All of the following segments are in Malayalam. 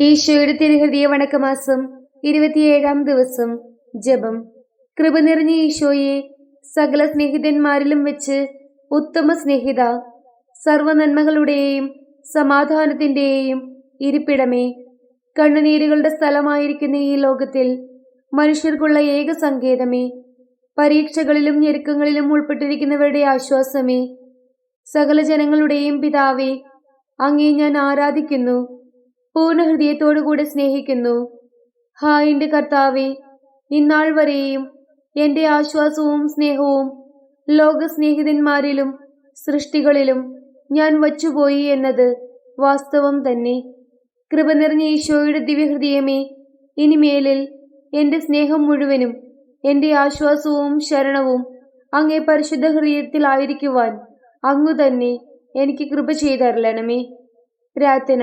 ഈശോയുടെ തിരുഹൃദയ വണക്കമാസം ഇരുപത്തിയേഴാം ദിവസം ജപം. കൃപ നിറഞ്ഞ ഈശോയെ സകല സ്നേഹിതന്മാരിലും വെച്ച് ഉത്തമ സ്നേഹിത സർവനന്മകളുടെയും സമാധാനത്തിന്റെയും ഇരിപ്പിടമേ. കണ്ണുനീരുകളുടെ സ്ഥലമായിരിക്കുന്ന ഈ ലോകത്തിൽ മനുഷ്യർക്കുള്ള ഏക സങ്കേതമേ. പരീക്ഷകളിലും ഞെരുക്കങ്ങളിലും ഉൾപ്പെട്ടിരിക്കുന്നവരുടെ ആശ്വാസമേ. സകല ജനങ്ങളുടെയും പിതാവേ അങ്ങേ ഞാൻ ആരാധിക്കുന്നു. പൂർണ ഹൃദയത്തോടുകൂടെ സ്നേഹിക്കുന്നു ഹായിന്റെ കർത്താവെ. ഇന്നാൾ വരെയും എന്റെ ആശ്വാസവും സ്നേഹവും ലോക ലോകസ്നേഹിതന്മാരിലും സൃഷ്ടികളിലും ഞാൻ വച്ചുപോയി എന്നത് വാസ്തവം തന്നെ. കൃപ നിറഞ്ഞ ഈശോയുടെ ദിവ്യഹൃദയമേ ഇനിമേലിൽ എന്റെ സ്നേഹം മുഴുവനും എന്റെ ആശ്വാസവും ശരണവും അങ്ങേ പരിശുദ്ധ ഹൃദയത്തിലായിരിക്കുവാൻ അങ്ങു തന്നെ എനിക്ക് കൃപ ചെയ്തരലണമേ. പ്രാർത്ഥന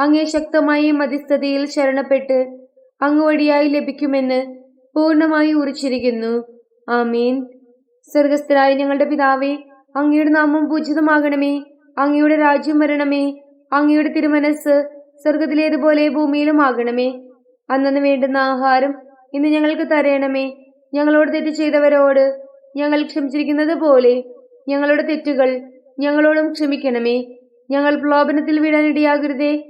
അങ്ങേ ശക്തമായ മധ്യസ്ഥതയിൽ ശരണപ്പെട്ട് അങ്ങ് വഴിയായി ലഭിക്കുമെന്ന് പൂർണമായി ഉറച്ചിരിക്കുന്നു. ആമീൻ. സ്വർഗസ്ഥരായ ഞങ്ങളുടെ പിതാവേ അങ്ങയുടെ നാമം പൂജിതമാകണമേ. അങ്ങയുടെ രാജ്യം വരണമേ. അങ്ങയുടെ തിരുമനസ് സ്വർഗത്തിലേതുപോലെ ഭൂമിയിലും ആകണമേ അന്നു വേണ്ടുന്ന ആഹാരം ഇന്ന് ഞങ്ങൾക്ക് തരയണമേ ഞങ്ങളോട് തെറ്റ് ചെയ്തവരോട് ഞങ്ങൾ ക്ഷമിച്ചിരിക്കുന്നത് പോലെ ഞങ്ങളുടെ തെറ്റുകൾ ഞങ്ങളോടും ക്ഷമിക്കണമേ. ഞങ്ങൾ പ്രലോഭനത്തിൽ വീഴാനിടയാകരുതേ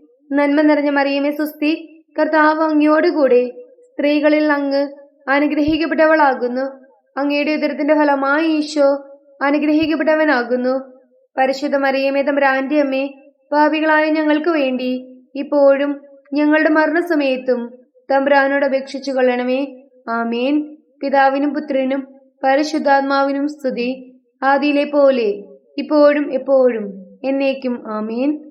നന്മ നിറഞ്ഞ മറിയമേ സുസ്തി കർത്താവ് അങ്ങയോടുകൂടെ സ്ത്രീകളിൽ അങ്ങ് അനുഗ്രഹിക്കപ്പെട്ടവളാകുന്നു. അങ്ങയുടെ ഉദരത്തിന്റെ ഫലമായി ഈശോ അനുഗ്രഹിക്കപ്പെട്ടവനാകുന്നു. പരിശുദ്ധ മറിയമേ തമ്പുരാന്റെ അമ്മേ പാപികളായ ഞങ്ങൾക്ക് വേണ്ടി ഇപ്പോഴും ഞങ്ങളുടെ മരണസമയത്തും തമ്പുരാനോട് അപേക്ഷിച്ചു കൊള്ളണമേ. ആമേൻ. പിതാവിനും പുത്രനും പരിശുദ്ധാത്മാവിനും സ്തുതി. ആദിയിലെ പോലെ ഇപ്പോഴും എപ്പോഴും എന്നേക്കും ആമേൻ.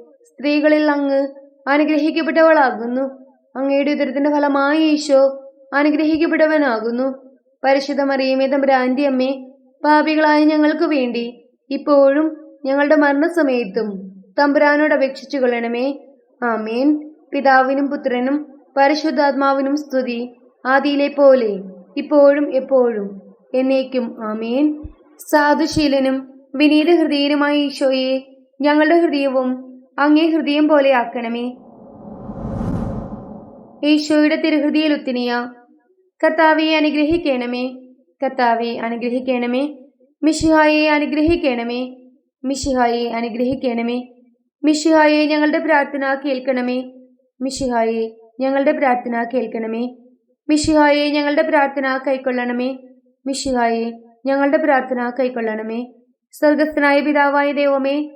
സ്ത്രീകളിൽ അങ്ങ് അനുഗ്രഹിക്കപ്പെട്ടവളാകുന്നു. അങ്ങയുടെ ഉദരത്തിന്റെ ഫലമായി ഈശോ അനുഗ്രഹിക്കപ്പെട്ടവനാകുന്നു. പരിശുദ്ധ മറിയമേ തമ്പുരാന്റെ അമ്മേ പാപികളായ ഞങ്ങൾക്ക് വേണ്ടി ഇപ്പോഴും ഞങ്ങളുടെ മരണസമയത്തും തമ്പുരാനോട് അപേക്ഷിച്ചു കൊള്ളണമേ. ആമേൻ. പിതാവിനും പുത്രനും പരിശുദ്ധാത്മാവിനും സ്തുതി ആദിയിലെ പോലെ ഇപ്പോഴും എപ്പോഴും എന്നേക്കും ആമേൻ. സാധുശീലനും വിനീത ഹൃദയനുമായ ഈശോയെ ഞങ്ങളുടെ ഹൃദയവും അങ്ങേ ഹൃദയം പോലെ ആക്കണമേ. ഈശോയുടെ തിരുഹൃദയിൽ ഉത്തിനിയ കർത്താവെ അനുഗ്രഹിക്കണമേ. കർത്താവെ അനുഗ്രഹിക്കണമേ. മിഷിഹായെ അനുഗ്രഹിക്കണമേ. മിഷിഹായെ അനുഗ്രഹിക്കണമേ. മിഷിഹായെ ഞങ്ങളുടെ പ്രാർത്ഥന കേൾക്കണമേ. മിഷിഹായെ ഞങ്ങളുടെ പ്രാർത്ഥന കേൾക്കണമേ. മിഷിഹായെ ഞങ്ങളുടെ പ്രാർത്ഥന കൈക്കൊള്ളണമേ. മിഷിഹായെ ഞങ്ങളുടെ പ്രാർത്ഥന കൈക്കൊള്ളണമേ. സ്വർഗസ്ഥനായ പിതാവായ ദൈവമേ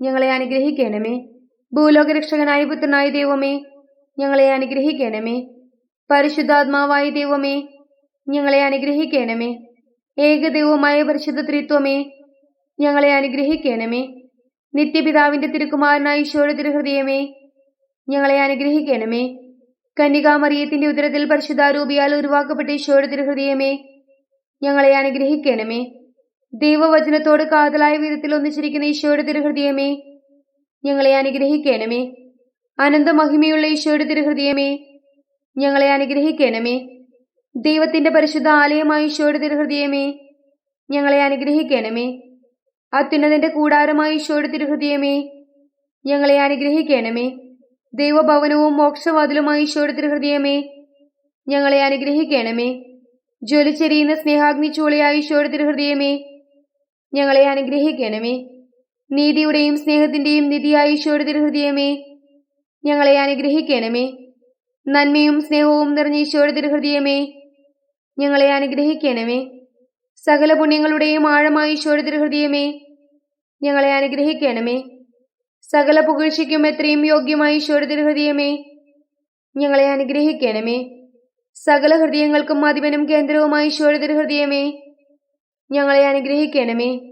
ഞങ്ങളെ അനുഗ്രഹിക്കണമേ. ഭൂലോകരക്ഷകനായ പുത്രനായ ദൈവമേ ഞങ്ങളെ അനുഗ്രഹിക്കണമേ. പരിശുദ്ധാത്മാവായ ദൈവമേ ഞങ്ങളെ അനുഗ്രഹിക്കണമേ. ഏകദൈവമായ പരിശുദ്ധ ത്രിത്വമേ ഞങ്ങളെ അനുഗ്രഹിക്കണമേ. നിത്യപിതാവിന്റെ തിരുക്കുമാരനായ ഈശോയുടെ തിരുഹൃദയമേ ഞങ്ങളെ അനുഗ്രഹിക്കണമേ. കന്യകാമറിയത്തിന്റെ ഉദരത്തിൽ പരിശുദ്ധാരൂപിയാൽ ഉരുവാക്കപ്പെട്ട ഈശോയുടെ തിരുഹൃദയമേ ഞങ്ങളെ അനുഗ്രഹിക്കണമേ. ദൈവവചനത്തോട് കാതലായ വിധത്തിൽ ഒന്നിച്ചിരിക്കുന്ന ഈശോയുടെ തിരുഹൃദയമേ ഞങ്ങളെ അനുഗ്രഹിക്കണമേ. അനന്തമഹിമയുള്ള ഈശോയുടെ തിരുഹൃദയമേ ഞങ്ങളെ അനുഗ്രഹിക്കണമേ. ദൈവത്തിന്റെ പരിശുദ്ധ ആലയമായ ഈശോയുടെ തിരുഹൃദയമേ ഞങ്ങളെ അനുഗ്രഹിക്കണമേ. അത്യുന്നതിന്റെ കൂടാരമായ ഈശോയുടെ തിരുഹൃദയമേ ഞങ്ങളെ അനുഗ്രഹിക്കണമേ. ദൈവഭവനവും മോക്ഷവാതിലുമായ ഈശോയുടെ തിരുഹൃദയമേ ഞങ്ങളെ അനുഗ്രഹിക്കണമേ. ജ്വലിച്ചെരിയുന്ന സ്നേഹാഗ്നി ചൂളയായ ഈശോയുടെ തിരുഹൃദയമേ ഞങ്ങളെ അനുഗ്രഹിക്കണമേ. നീതിയുടെയും സ്നേഹത്തിന്റെയും നിധിയായ ഈശോയുടെ ഹൃദയമേ ഞങ്ങളെ അനുഗ്രഹിക്കണമേ. നന്മയും സ്നേഹവും നിറഞ്ഞ ഈശോയുടെ ഹൃദയമേ ഞങ്ങളെ അനുഗ്രഹിക്കണമേ. സകല പുണ്യങ്ങളുടെയും ആഴമായ ഈശോയുടെ ഹൃദയമേ ഞങ്ങളെ അനുഗ്രഹിക്കണമേ. സകല പുകഴ്ചയ്ക്കും എത്രയും യോഗ്യമായ ഈശോയുടെ ഹൃദയമേ ഞങ്ങളെ അനുഗ്രഹിക്കണമേ. സകല ഹൃദയങ്ങൾക്കും അധിപനും കേന്ദ്രവുമായ ഈശോയുടെ ഹൃദയമേ ഞങ്ങളെ അനുഗ്രഹിക്കണമേ.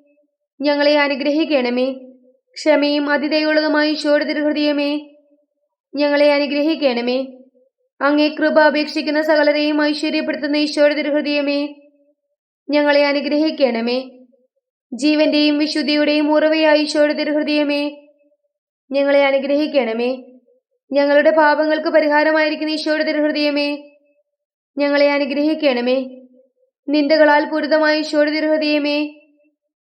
ഞങ്ങളെ അനുഗ്രഹിക്കണമേ. ക്ഷമയും അതിഥയുള്ളതുമായ ഈശോയുടെ ഞങ്ങളെ അനുഗ്രഹിക്കണമേ. അങ്ങേ കൃപ അപേക്ഷിക്കുന്ന സകലരെയും ഐശ്വര്യപ്പെടുത്തുന്ന ഈശോയുടെ ഞങ്ങളെ അനുഗ്രഹിക്കണമേ. ജീവന്റെയും വിശുദ്ധിയുടെയും ഉറവയായ ഈശോയുടെ ഞങ്ങളെ അനുഗ്രഹിക്കണമേ. ഞങ്ങളുടെ പാപങ്ങൾക്ക് പരിഹാരമായിരിക്കുന്ന ഈശോയുടെ ഞങ്ങളെ അനുഗ്രഹിക്കണമേ. നിന്ദകളാൽ പൂരിതമായ ഈശോയുടെ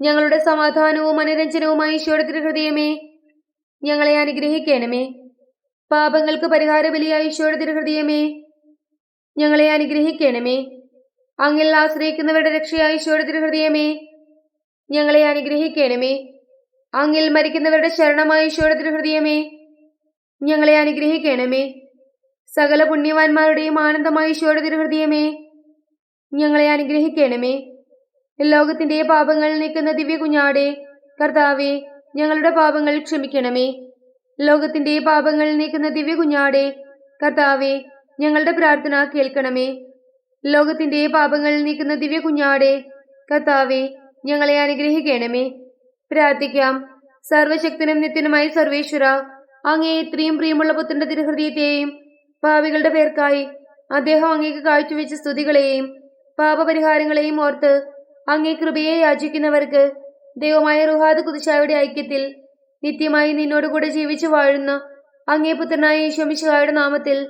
ഞങ്ങളുടെ സമാധാനവും മനോരഞ്ജനവുമായി ഈശോയുടെ തിരുഹൃദയമേ ഞങ്ങളെ അനുഗ്രഹിക്കണമേ. പാപങ്ങൾക്ക് പരിഹാര ബലിയായി ഈശോയുടെ തിരുഹൃദയമേ ഞങ്ങളെ അനുഗ്രഹിക്കണമേ. അങ്ങിൽ ആശ്രയിക്കുന്നവരുടെ രക്ഷയായി ഈശോയുടെ തിരുഹൃദയമേ ഞങ്ങളെ അനുഗ്രഹിക്കണമേ. അങ്ങിൽ മരിക്കുന്നവരുടെ ശരണമായി ഈശോയുടെ തിരുഹൃദയമേ ഞങ്ങളെ അനുഗ്രഹിക്കണമേ. സകല പുണ്യവാന്മാരുടെയും ആനന്ദമായി ഈശോയുടെ തിരുഹൃദയമേ ഞങ്ങളെ അനുഗ്രഹിക്കണമേ. ലോകത്തിന്റെ പാപങ്ങൾ നീക്കുന്ന ദിവ്യ കുഞ്ഞാടെ കർത്താവെ ഞങ്ങളുടെ പാപങ്ങൾ ക്ഷമിക്കണമേ. ലോകത്തിന്റെ പാപങ്ങൾ നീക്കുന്ന ദിവ്യ കുഞ്ഞാടെ കർത്താവെ ഞങ്ങളുടെ പ്രാർത്ഥന കേൾക്കണമേ. ലോകത്തിന്റെ പാപങ്ങൾ നീക്കുന്ന ദിവ്യ കുഞ്ഞാടെ കർത്താവെ ഞങ്ങളെ അനുഗ്രഹിക്കണമേ. പ്രാർത്ഥിക്കാം. സർവശക്തനും നിത്യനുമായ സർവേശ്വര അങ്ങേ ഇത്രയും പ്രിയമുള്ള പുത്രന്റെ തിരുഹൃദയത്തെയും പാവികളുടെ പേർക്കായി അദ്ദേഹം അങ്ങേക്ക് കാഴ്ചവെച്ച സ്തുതികളെയും പാപപരിഹാരങ്ങളെയും ഓർത്ത് അങ്ങേ കൃപയെ യാചിക്കുന്നവർക്ക് ദൈവമായ റുഹാദ് കുതിശായുടെ ഐക്യത്തിൽ നിത്യമായി നിന്നോടുകൂടെ ജീവിച്ചു വാഴുന്ന അങ്ങേ പുത്രനായ ഈശോമിശായുടെ നാമത്തിൽ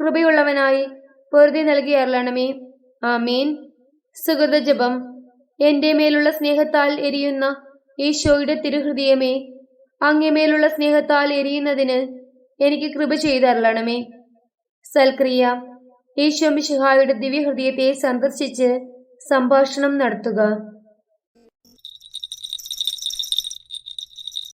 കൃപയുള്ളവനായി പൊറുതി നൽകി അരളണമേ. ആമീൻ. സുഗത ജപം. എന്റെ മേലുള്ള സ്നേഹത്താൽ എരിയുന്ന ഈശോയുടെ തിരുഹൃദയമേ അങ്ങേമേലുള്ള സ്നേഹത്താൽ എരിയുന്നതിന് എനിക്ക് കൃപ ചെയ്തരളണമേ സൽക്രിയ. ഈശോമിശിഹായുടെ ദിവ്യഹൃദയത്തെ സന്ദർശിച്ച് സംഭാഷണം നടത്തുക.